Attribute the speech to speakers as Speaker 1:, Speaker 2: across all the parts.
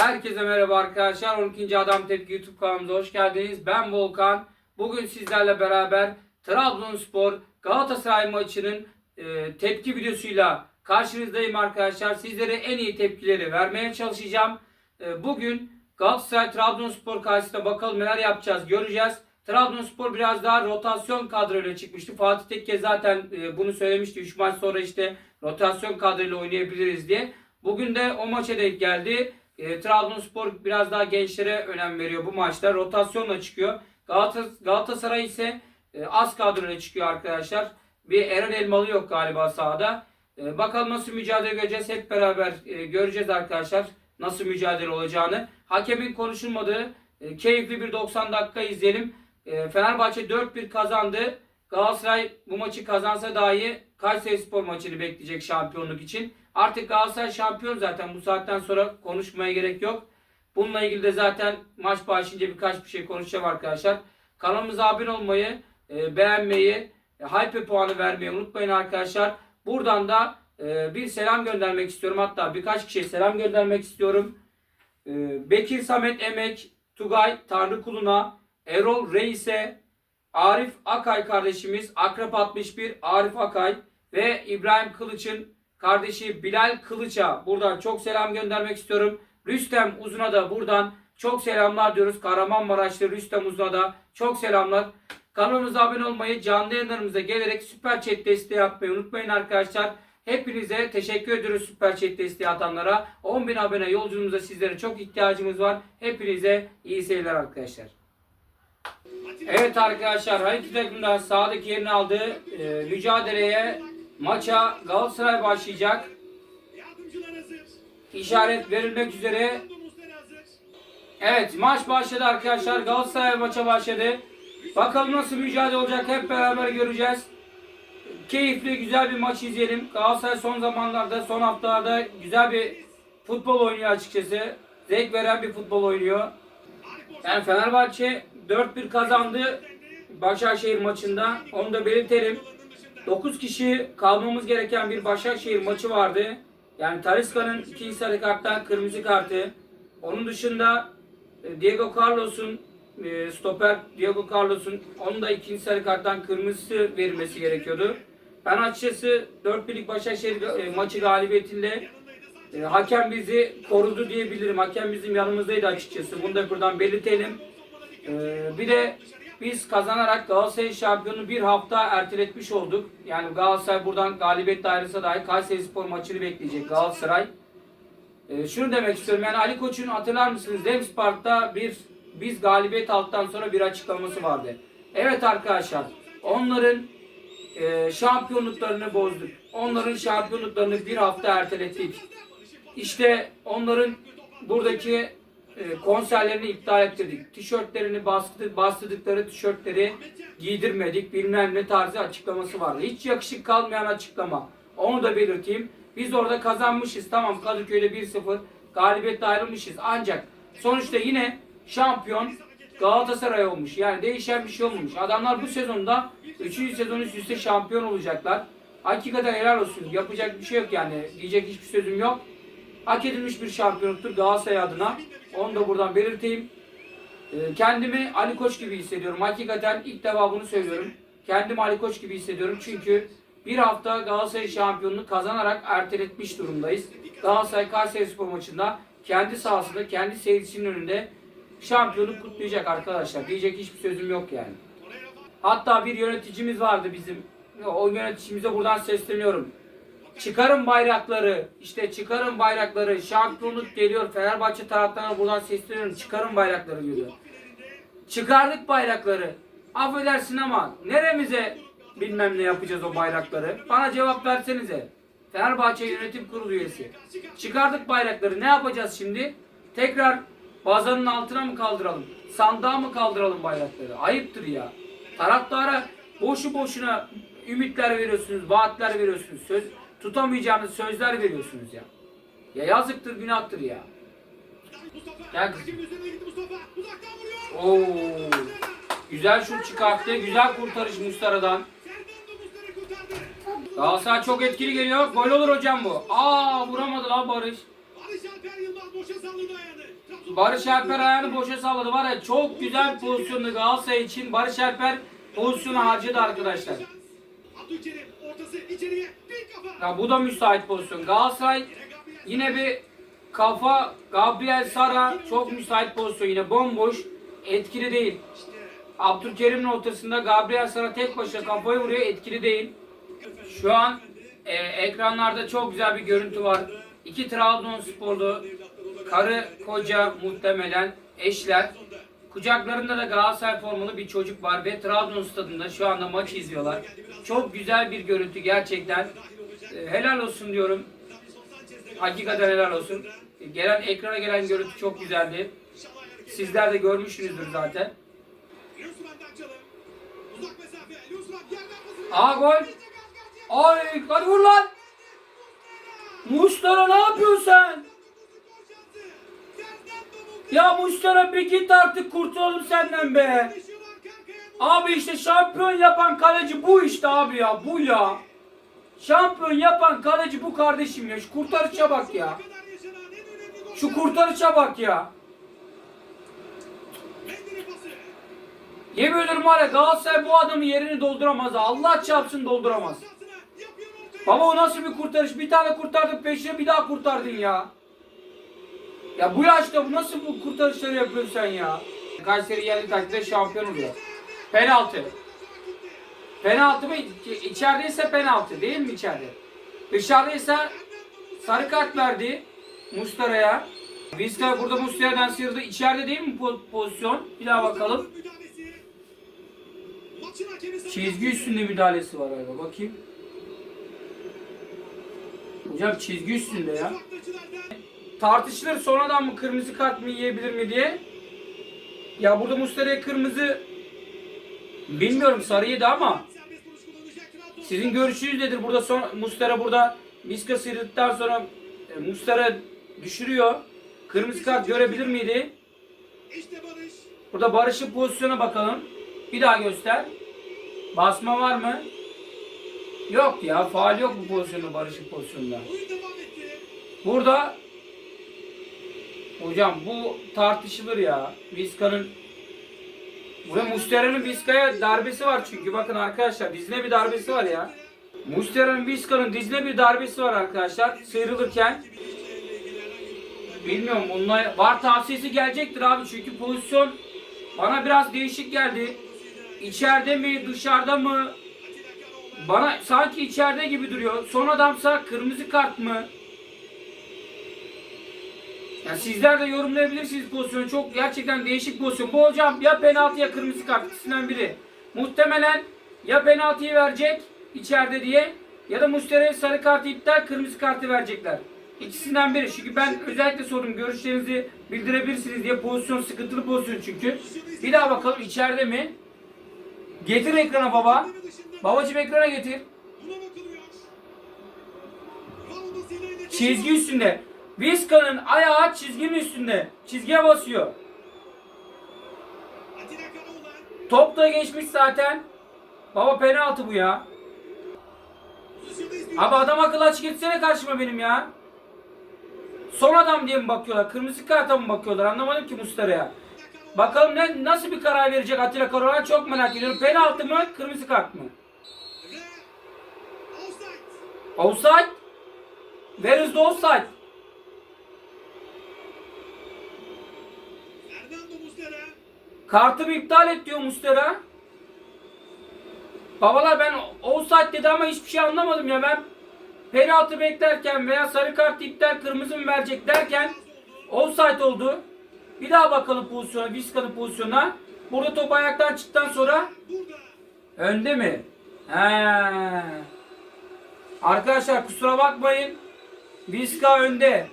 Speaker 1: Herkese merhaba arkadaşlar. 12. Adam Tepki YouTube kanalımıza hoş geldiniz. Ben Volkan. Bugün sizlerle beraber Trabzonspor Galatasaray maçının e, tepki videosuyla karşınızdayım arkadaşlar. Sizlere en iyi tepkileri vermeye çalışacağım. E, bugün Galatasaray Trabzonspor karşısında bakalım neler yapacağız göreceğiz. Trabzonspor biraz daha rotasyon kadroyla çıkmıştı. Fatih Tekke zaten e, bunu söylemişti. 3 maç sonra işte rotasyon kadroyla oynayabiliriz diye. Bugün de o maça denk geldi. E, Trabzonspor biraz daha gençlere önem veriyor bu maçta. Rotasyonla çıkıyor. Galata- Galatasaray ise e, az kadroyla çıkıyor arkadaşlar. Bir Eren Elmalı yok galiba sahada. E, bakalım nasıl mücadele göreceğiz. Hep beraber e, göreceğiz arkadaşlar. Nasıl mücadele olacağını. Hakemin konuşulmadığı e, keyifli bir 90 dakika izleyelim. E, Fenerbahçe 4-1 kazandı. Galatasaray bu maçı kazansa dahi Kayseri Spor maçını bekleyecek şampiyonluk için. Artık Galatasaray şampiyon zaten bu saatten sonra konuşmaya gerek yok. Bununla ilgili de zaten maç başlayınca birkaç bir şey konuşacağım arkadaşlar. Kanalımıza abone olmayı, e, beğenmeyi, e, hype puanı vermeyi unutmayın arkadaşlar. Buradan da e, bir selam göndermek istiyorum. Hatta birkaç kişiye selam göndermek istiyorum. Bekir Samet Emek, Tugay Tanrı Kuluna, Erol Reis'e, Arif Akay kardeşimiz, Akrep 61, Arif Akay ve İbrahim Kılıç'ın kardeşi Bilal Kılıç'a buradan çok selam göndermek istiyorum. Rüstem Uzun'a da buradan çok selamlar diyoruz. Kahramanmaraşlı Rüstem Uzun'a da çok selamlar. Kanalımıza abone olmayı, canlı yayınlarımıza gelerek süper chat desteği atmayı unutmayın arkadaşlar. Hepinize teşekkür ediyoruz süper chat desteği atanlara. 10.000 abone yolculuğumuza sizlere çok ihtiyacımız var. Hepinize iyi seyirler arkadaşlar. Evet arkadaşlar her iki takım da sahadaki yerini aldı. Ee, mücadeleye maça Galatasaray başlayacak. İşaret verilmek üzere. Evet maç başladı arkadaşlar. Galatasaray maça başladı. Bakalım nasıl mücadele olacak hep beraber göreceğiz. Keyifli güzel bir maç izleyelim. Galatasaray son zamanlarda son haftalarda güzel bir futbol oynuyor açıkçası. Zevk veren bir futbol oynuyor. Yani Fenerbahçe 4-1 kazandı Başakşehir maçında. Onu da belirtelim. 9 kişi kalmamız gereken bir Başakşehir maçı vardı. Yani Talisca'nın ikinci sarı karttan kırmızı kartı. Onun dışında e, Diego Carlos'un e, stoper Diego Carlos'un onun da ikinci sarı karttan kırmızı verilmesi gerekiyordu. Ben açıkçası 4 birlik Başakşehir e, maçı galibiyetiyle e, hakem bizi korudu diyebilirim. Hakem bizim yanımızdaydı açıkçası. Bunu da buradan belirtelim. Bir de biz kazanarak Galatasaray şampiyonu bir hafta erteletmiş olduk. Yani Galatasaray buradan galibiyet ayrılsa dahi Kayseri Spor maçını bekleyecek Galatasaray. E, şunu demek istiyorum yani Ali Koç'un hatırlar mısınız Dems bir biz galibiyet aldıktan sonra bir açıklaması vardı. Evet arkadaşlar onların e, şampiyonluklarını bozduk. Onların şampiyonluklarını bir hafta ertelettik. İşte onların buradaki konserlerini iptal ettirdik. Tişörtlerini bastı, bastırdıkları tişörtleri giydirmedik. Bilmem ne tarzı açıklaması vardı. Hiç yakışık kalmayan açıklama. Onu da belirteyim. Biz orada kazanmışız. Tamam Kadıköy'de 1-0 galibiyetle ayrılmışız. Ancak sonuçta yine şampiyon Galatasaray olmuş. Yani değişen bir şey olmamış. Adamlar bu sezonda 3. sezon üst üste şampiyon olacaklar. Hakikaten helal olsun. Yapacak bir şey yok yani. Diyecek hiçbir sözüm yok. Hak edilmiş bir şampiyonluktur Galatasaray adına. Onu da buradan belirteyim. Ee, Kendimi Ali Koç gibi hissediyorum. Hakikaten ilk defa bunu söylüyorum. Kendimi Ali Koç gibi hissediyorum. Çünkü bir hafta Galatasaray şampiyonluğu kazanarak erteletmiş durumdayız. Galatasaray Kayseri Spor maçında kendi sahasında, kendi seyircisinin önünde şampiyonluk kutlayacak arkadaşlar. Diyecek hiçbir sözüm yok yani. Hatta bir yöneticimiz vardı bizim. O yöneticimize buradan sesleniyorum. Çıkarın bayrakları. işte çıkarın bayrakları. Şampiyonluk geliyor. Fenerbahçe taraftarına buradan sesleniyorum. Çıkarın bayrakları diyor. Çıkardık bayrakları. Affedersin ama neremize bilmem ne yapacağız o bayrakları? Bana cevap versenize. Fenerbahçe Yönetim Kurulu üyesi. Çıkardık bayrakları. Ne yapacağız şimdi? Tekrar bazanın altına mı kaldıralım? Sandığa mı kaldıralım bayrakları? Ayıptır ya. Taraftara boşu boşuna ümitler veriyorsunuz, vaatler veriyorsunuz. Söz tutamayacağınız sözler veriyorsunuz ya. Ya yazıktır, günahtır ya. Gel kızım. Oo. Güzel şut çıkarttı. Güzel kurtarış Mustara'dan. Galatasaray çok etkili geliyor. Gol olur hocam bu. Aa vuramadı lan Barış.
Speaker 2: Barış Alper ayağını.
Speaker 1: Boşa salladı. Var ya çok güzel bir pozisyondu Galatasaray için. Barış Alper pozisyonu harcadı arkadaşlar.
Speaker 2: Abdülkerim içeriye.
Speaker 1: Ya bu da müsait pozisyon. Galatasaray
Speaker 2: Yine
Speaker 1: bir kafa Gabriel Sara çok müsait pozisyon yine bomboş. Etkili değil. Abdülkerim'in ortasında Gabriel Sara tek başına kafayı vuruyor etkili değil. Şu an e, ekranlarda çok güzel bir görüntü var. İki Trabzonsporlu karı koca muhtemelen eşler. Kucaklarında da Galatasaray formalı bir çocuk var ve Trabzon stadında şu anda maç izliyorlar. Çok güzel bir görüntü gerçekten. E, helal olsun diyorum. Hakikaten helal olsun. E, Gelen ekrana gelen görüntü çok güzeldi. Sizler de görmüşsünüzdür zaten. Aa gol. Ay hadi vur lan. Mustara ne yapıyorsun sen? Ya Mustara bir git artık kurtulalım senden be. Abi işte şampiyon yapan kaleci bu işte abi ya bu ya. Şampiyon yapan kaleci bu kardeşim ya. Şu kurtarışa bak ya. Şu kurtarışa bak ya. Yemin ederim var ya Galatasaray bu adamın yerini dolduramaz. Allah çarpsın dolduramaz. Baba o nasıl bir kurtarış? Bir tane kurtardın peşine bir daha kurtardın ya. Ya bu yaşta bu nasıl bu kurtarışları yapıyorsun sen ya? Kayseri yerli takdirde şampiyon oluyor. Penaltı. Penaltı mı? İçerideyse penaltı değil mi içeride? Dışarıdaysa sarı kart verdi Mustara'ya. Vizca burada Mustara'dan sıyırdı. İçeride değil mi pozisyon? Bir daha bakalım. Çizgi üstünde müdahalesi var galiba. Bakayım. Hocam çizgi üstünde ya. Tartışılır sonradan mı kırmızı kart mı yiyebilir mi diye. Ya burada Muslera'ya kırmızı bilmiyorum sarı yedi ama sizin görüşünüz nedir? Burada son Muslera burada Miska sıyrıldıktan sonra e, Muslera düşürüyor. Kırmızı kart görebilir miydi? Burada Barış'ın pozisyona bakalım. Bir daha göster. Basma var mı? Yok ya. Faal yok bu pozisyonda Barış'ın pozisyonunda. Burada Hocam bu tartışılır ya. Vizca'nın Burada Mustera'nın Vizca'ya darbesi var çünkü. Bakın arkadaşlar dizine bir darbesi var ya. Mustera'nın Vizca'nın dizine bir darbesi var arkadaşlar. Sıyrılırken. Bilmiyorum bununla var tavsiyesi gelecektir abi çünkü pozisyon bana biraz değişik geldi. İçeride mi dışarıda mı? Bana sanki içeride gibi duruyor. Son adamsa kırmızı kart mı? Yani sizler de yorumlayabilirsiniz pozisyonu. Çok gerçekten değişik pozisyon. Bu hocam ya penaltı ya kırmızı kart ikisinden biri. Muhtemelen ya penaltıyı verecek içeride diye ya da Mustera'ya sarı kartı iptal kırmızı kartı verecekler. İkisinden biri. Çünkü ben özellikle sordum görüşlerinizi bildirebilirsiniz diye pozisyon sıkıntılı pozisyon çünkü. Bir daha bakalım içeride mi? Getir ekrana baba. Babacım ekrana getir. Çizgi üstünde. Vizca'nın ayağı çizginin üstünde. Çizgiye basıyor. Top da geçmiş zaten. Baba penaltı bu ya. Abi adam akıllı açık etsene karşıma benim ya. Son adam diye mi bakıyorlar? Kırmızı karta mı bakıyorlar? Anlamadım ki Mustara'ya. Bakalım ne nasıl bir karar verecek Atilla Karaoğlan çok merak ediyorum. Penaltı mı? Kırmızı kart mı?
Speaker 2: Offside?
Speaker 1: Where is the offside? Kartımı iptal et diyor Mustera. Babalar ben offside dedi ama hiçbir şey anlamadım ya ben penaltı beklerken veya sarı kart iptal kırmızı mı verecek derken offside oldu. Bir daha bakalım pozisyona, Vizca'nın pozisyonuna. Burada top ayaktan çıktıktan sonra önde mi? He. Arkadaşlar kusura bakmayın. Vizca önde.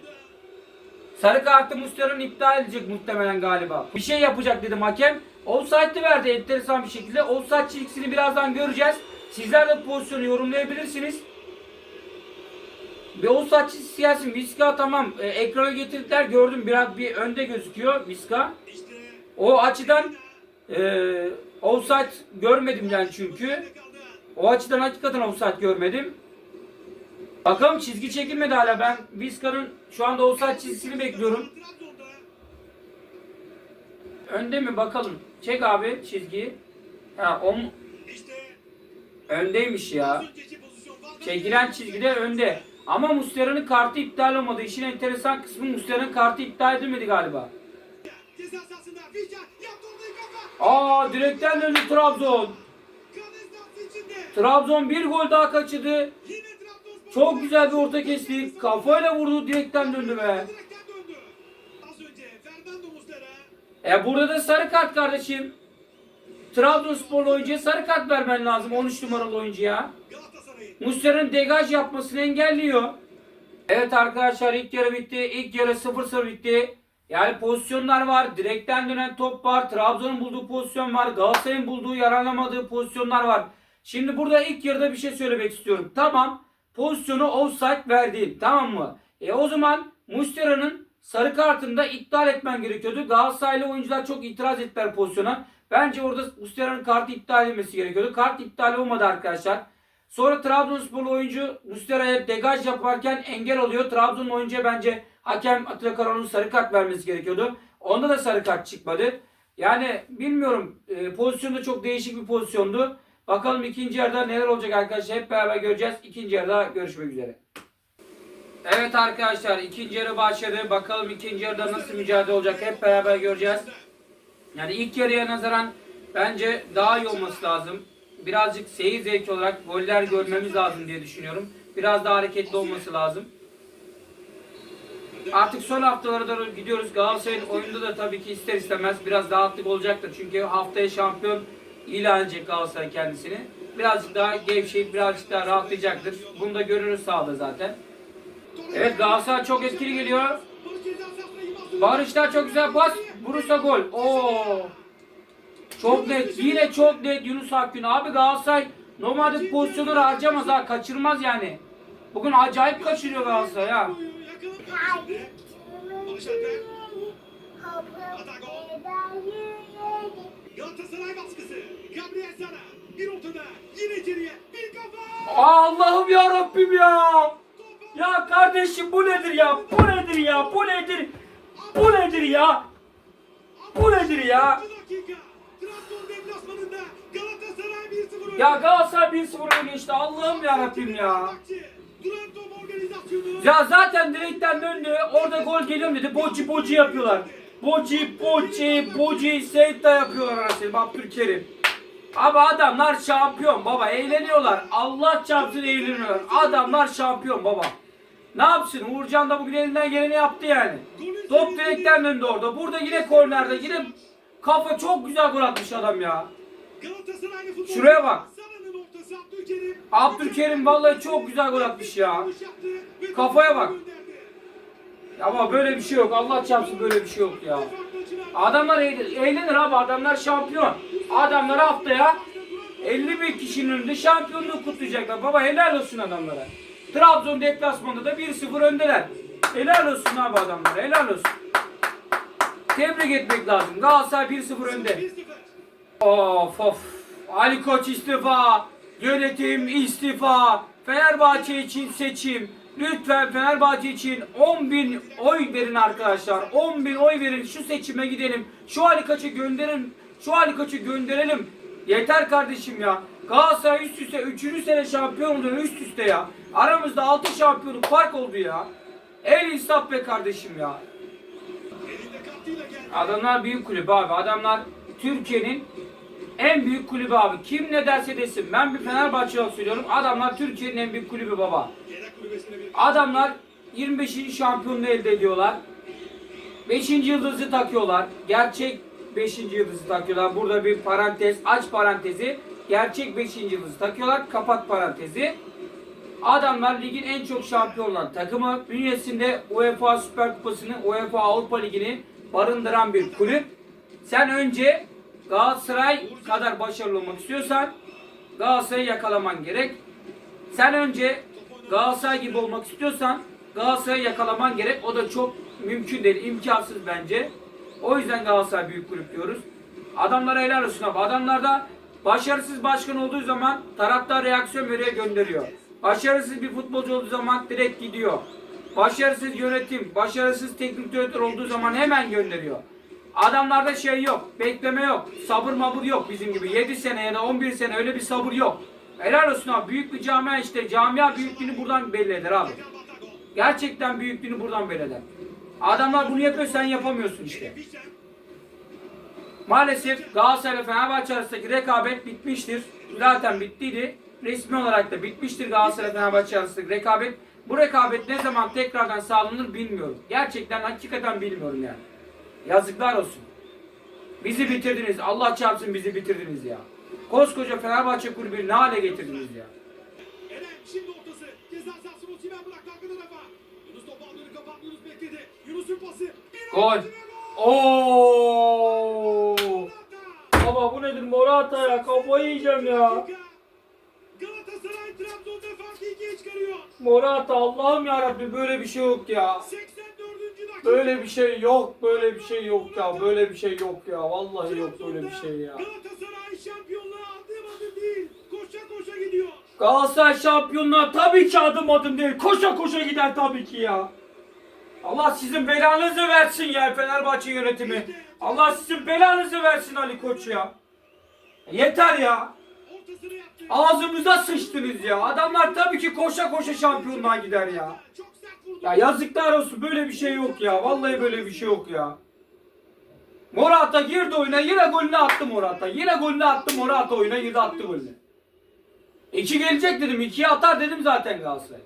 Speaker 1: Sarı kartı Muslera'nın iptal edecek muhtemelen galiba. Bir şey yapacak dedim hakem. Offside'ı verdi enteresan bir şekilde. Offside çizgisini birazdan göreceğiz. Sizler de pozisyonu yorumlayabilirsiniz. Bir offside çizgisi gelsin. Vizca tamam. E, ekrana getirdiler gördüm biraz bir önde gözüküyor.
Speaker 2: İşte
Speaker 1: O açıdan e, offside görmedim yani çünkü. O açıdan hakikaten offside görmedim. Bakalım çizgi çekilmedi hala. Ben Vizca'nın şu anda offside çizgisini bekliyorum. Önde mi bakalım. Çek abi çizgiyi. Ha o mu?
Speaker 2: İşte
Speaker 1: Öndeymiş ya. Çekilen çizgide önde. Ama Muslera'nın kartı iptal olmadı. İşin enteresan kısmı Muslera'nın kartı iptal edilmedi galiba. Aa direkten döndü Trabzon. Trabzon bir gol daha kaçırdı. Çok güzel bir orta kesti. Kafayla vurdu direkten döndü be. E burada da sarı kart kardeşim. Trabzonsporlu oyuncuya sarı kart vermen lazım 13 numaralı oyuncuya. Muslera'nın degaj yapmasını engelliyor. Evet arkadaşlar ilk yarı bitti. İlk yarı 0-0 bitti. Yani pozisyonlar var. Direkten dönen top var. Trabzon'un bulduğu pozisyon var. Galatasaray'ın bulduğu yararlamadığı pozisyonlar var. Şimdi burada ilk yarıda bir şey söylemek istiyorum. Tamam. Pozisyonu offside verdin. Tamam mı? E o zaman Muslera'nın sarı kartını da iptal etmen gerekiyordu. Galatasaraylı oyuncular çok itiraz ettiler pozisyona. Bence orada Muslera'nın kartı iptal edilmesi gerekiyordu. Kart iptal olmadı arkadaşlar. Sonra Trabzonsporlu oyuncu Muslera'ya degaj yaparken engel oluyor. Trabzon'un oyuncuya bence hakem Atilla Karahan'ın sarı kart vermesi gerekiyordu. Onda da sarı kart çıkmadı. Yani bilmiyorum e, pozisyon da çok değişik bir pozisyondu. Bakalım ikinci yarıda neler olacak arkadaşlar hep beraber göreceğiz. İkinci yarıda görüşmek üzere. Evet arkadaşlar ikinci yarı başladı. Bakalım ikinci yarıda nasıl mücadele olacak hep beraber göreceğiz. Yani ilk yarıya nazaran bence daha iyi olması lazım. Birazcık seyir zevki olarak goller görmemiz lazım diye düşünüyorum. Biraz daha hareketli olması lazım. Artık son haftalara doğru gidiyoruz. Galatasaray'ın oyunda da tabii ki ister istemez biraz rahatlık olacaktır. Çünkü haftaya şampiyon ilan edecek Galatasaray kendisini. Birazcık daha gevşeyip birazcık daha rahatlayacaktır. Bunu da görürüz sahada zaten. Evet Galatasaray çok etkili geliyor.
Speaker 2: Barış ceza sahasına Yılmaz
Speaker 1: Barış'ta çok güzel pas. Vurursa gol. Oo. Çok net. Yine çok net Yunus Akgün. Abi Galatasaray normalde pozisyonları harcamaz ha. Kaçırmaz yani. Bugün acayip kaçırıyor Galatasaray ha.
Speaker 2: Galatasaray baskısı. Gabriel Sara. Bir ortada. Yine içeriye. Bir kafa.
Speaker 1: Allah'ım ya Rabbim ya. Ya kardeşim bu nedir ya? Bu nedir ya? Bu nedir? Bu nedir ya? Bu nedir ya?
Speaker 2: Bu dakika. Trabzon deplasmanında Galatasaray 1-0 önde.
Speaker 1: Ya Galatasaray 1-0 öne geçti. Allah'ım ya Rabbim ya. Ya zaten direkten döndü. Orada gol geliyor dedi. Boci boci yapıyorlar. Boci boci boci Seyit'te yapıyorlar arasını. Abdülkerim. Abi adamlar şampiyon baba. Eğleniyorlar. Allah çarpsın eğleniyorlar. Adamlar şampiyon baba. Ne yapsın? Uğurcan da bugün elinden geleni yaptı yani. Top direkten döndü orada. Burada yine kornerde yine kafa çok güzel gol atmış adam ya. Şuraya bak.
Speaker 2: Abdülkerim
Speaker 1: vallahi çok güzel gol atmış ya. Kafaya bak. Ama böyle bir şey yok. Allah çarpsın böyle bir şey yok ya. Adamlar eğlen- eğlenir abi. Adamlar şampiyon. Adamlar haftaya 50 bin kişinin önünde şampiyonluğu kutlayacaklar. Baba helal olsun adamlara. Trabzon deplasmanında da 1-0 öndeler. Helal olsun abi adamlara. Helal olsun. Tebrik etmek lazım. Galatasaray 1-0 önde. Of of. Ali Koç istifa. Yönetim istifa. Fenerbahçe için seçim. Lütfen Fenerbahçe için 10 bin oy verin arkadaşlar. 10 bin oy verin. Şu seçime gidelim. Şu Ali gönderin. Şu Ali gönderelim. Yeter kardeşim ya. Galatasaray üst üste 3. sene şampiyon oldu üst üste ya. Aramızda 6 şampiyonluk fark oldu ya. El insaf be kardeşim ya. Adamlar büyük kulüp abi. Adamlar Türkiye'nin en büyük kulübü abi. Kim ne derse desin. Ben bir Fenerbahçe olarak söylüyorum. Adamlar Türkiye'nin en büyük kulübü baba. Adamlar 25. şampiyonluğu elde ediyorlar. 5. yıldızı takıyorlar. Gerçek 5. yıldızı takıyorlar. Burada bir parantez, aç parantezi. Gerçek 5. yıldızı takıyorlar. Kapat parantezi. Adamlar ligin en çok şampiyon olan takımı. Bünyesinde UEFA Süper Kupası'nı, UEFA Avrupa Ligi'ni barındıran bir kulüp. Sen önce Galatasaray kadar başarılı olmak istiyorsan Galatasaray'ı yakalaman gerek. Sen önce Galatasaray gibi olmak istiyorsan Galatasaray'ı yakalaman gerek. O da çok mümkün değil, imkansız bence. O yüzden Galatasaray büyük kulüp diyoruz. Adamlara helal olsun abi. Adamlar da başarısız başkan olduğu zaman taraftar reaksiyon veriyor gönderiyor. Başarısız bir futbolcu olduğu zaman direkt gidiyor. Başarısız yönetim, başarısız teknik direktör olduğu zaman hemen gönderiyor. Adamlarda şey yok. Bekleme yok. Sabır mabır yok bizim gibi. 7 sene ya da 11 sene öyle bir sabır yok. Helal olsun abi. Büyük bir camia işte. Camia büyüklüğünü buradan belli eder abi. Gerçekten büyüklüğünü buradan belli eder. Adamlar bunu yapıyor sen yapamıyorsun işte. Maalesef Galatasaray ile Fenerbahçe arasındaki rekabet bitmiştir. Zaten bittiydi. Resmi olarak da bitmiştir Galatasaray Fenerbahçe arasındaki rekabet. Bu rekabet ne zaman tekrardan sağlanır bilmiyorum. Gerçekten hakikaten bilmiyorum yani. Yazıklar olsun. Bizi bitirdiniz. Allah çarpsın bizi bitirdiniz ya. Koskoca Fenerbahçe kulübünü ne hale getirdiniz ya.
Speaker 2: Eren şimdi ortası. Ceza sahası Osimhen bıraktı arka tarafa. Yunus topu önü kapattı. Yunus bekledi. Yunus'un pası.
Speaker 1: Gol. Oo! Baba bu nedir Morata ya? Kafayı yiyeceğim ya.
Speaker 2: Galatasaray Trabzon'da farkı ikiye çıkarıyor.
Speaker 1: Morata Allah'ım ya böyle bir şey yok ya.
Speaker 2: 84. dakika.
Speaker 1: Böyle bir şey yok, böyle bir şey yok ya, böyle bir şey yok ya. Vallahi yok böyle bir şey ya.
Speaker 2: Galatasaray şampiyonluğa adım adım değil. Koşa koşa gidiyor.
Speaker 1: Galatasaray şampiyonluğa tabii ki adım adım değil. Koşa koşa gider tabii ki ya. Allah sizin belanızı versin ya Fenerbahçe yönetimi. Allah sizin belanızı versin Ali Koç ya. Yeter ya. Ağzımıza sıçtınız ya. Adamlar tabii ki koşa koşa şampiyonluğa gider ya. Ya yazıklar olsun böyle bir şey yok ya. Vallahi böyle bir şey yok ya. Morata girdi oyuna yine golünü attı Morata. Yine golünü attı Morata oyuna girdi attı golünü. İki gelecek dedim. ikiye atar dedim zaten Galatasaray.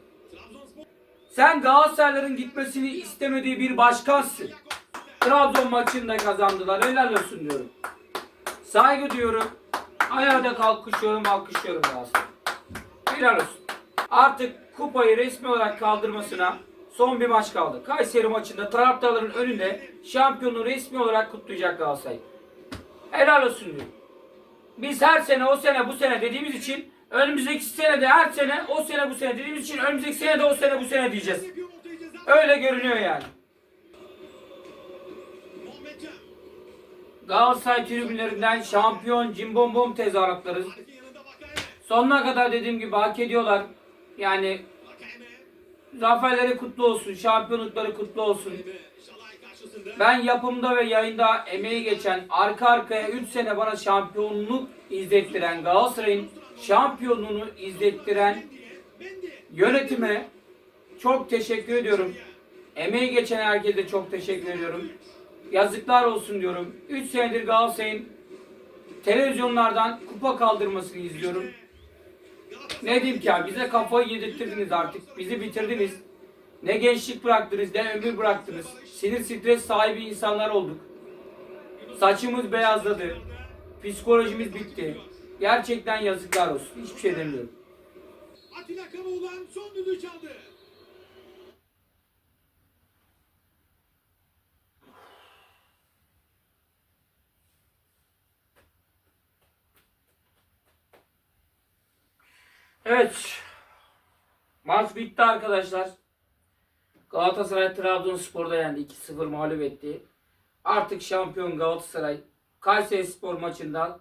Speaker 1: Sen Galatasarayların gitmesini istemediği bir başkansın. Trabzon maçında kazandılar. Helal olsun diyorum. Saygı diyorum. Ayağa kalkışıyorum, alkışlıyorum Galatasaray. Helal olsun. Artık kupayı resmi olarak kaldırmasına son bir maç kaldı. Kayseri maçında taraftarların önünde şampiyonluğu resmi olarak kutlayacak Galatasaray. Helal olsun diyorum. Biz her sene o sene bu sene dediğimiz için önümüzdeki sene de her sene o sene bu sene dediğimiz için önümüzdeki sene de o sene bu sene diyeceğiz. Öyle görünüyor yani. Galatasaray tribünlerinden şampiyon cimbom tezahüratları sonuna kadar dediğim gibi hak ediyorlar. Yani zaferleri kutlu olsun, şampiyonlukları kutlu olsun. Ben yapımda ve yayında emeği geçen arka arkaya 3 sene bana şampiyonluk izlettiren Galatasaray'ın şampiyonluğunu izlettiren yönetime çok teşekkür ediyorum. Emeği geçen herkese çok teşekkür ediyorum. Yazıklar olsun diyorum. 3 senedir Galatasaray'ın televizyonlardan kupa kaldırmasını izliyorum. Ne diyeyim ki ya bize kafayı yedirttirdiniz artık. Bizi bitirdiniz. Ne gençlik bıraktınız ne ömür bıraktınız. Sinir stres sahibi insanlar olduk. Saçımız beyazladı. Psikolojimiz bitti. Gerçekten yazıklar olsun. Hiçbir şey demiyorum.
Speaker 2: Atilla Karaoğlan son düdüğü çaldı.
Speaker 1: Evet. Maç bitti arkadaşlar. Galatasaray Trabzonspor'da yendi. 2-0 mağlup etti. Artık şampiyon Galatasaray Kayseri Spor maçında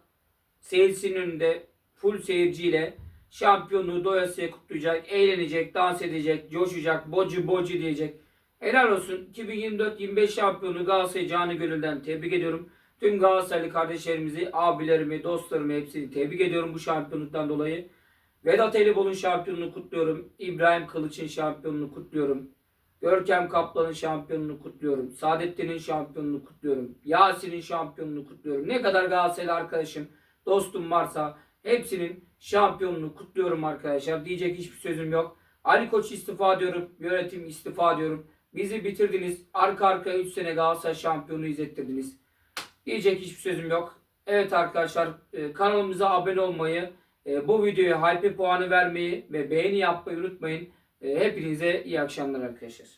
Speaker 1: seyircisinin önünde full seyirciyle şampiyonluğu doyasıya kutlayacak, eğlenecek, dans edecek, coşacak, bocu bocu diyecek. Helal olsun. 2024-25 şampiyonu Galatasaray canı gönülden tebrik ediyorum. Tüm Galatasaraylı kardeşlerimizi, abilerimi, dostlarımı hepsini tebrik ediyorum bu şampiyonluktan dolayı. Vedat Elibol'un şampiyonluğunu kutluyorum. İbrahim Kılıç'ın şampiyonluğunu kutluyorum. Görkem Kaplan'ın şampiyonluğunu kutluyorum. Saadettin'in şampiyonluğunu kutluyorum. Yasin'in şampiyonluğunu kutluyorum. Ne kadar Galatasaraylı arkadaşım, dostum varsa hepsinin şampiyonluğunu kutluyorum arkadaşlar. Diyecek hiçbir sözüm yok. Ali Koç istifa diyorum. Yönetim istifa diyorum. Bizi bitirdiniz. Arka arkaya 3 sene Galatasaray şampiyonu izlettirdiniz. Diyecek hiçbir sözüm yok. Evet arkadaşlar e, kanalımıza abone olmayı, e, bu videoya hype puanı vermeyi ve beğeni yapmayı unutmayın. E, hepinize iyi akşamlar arkadaşlar.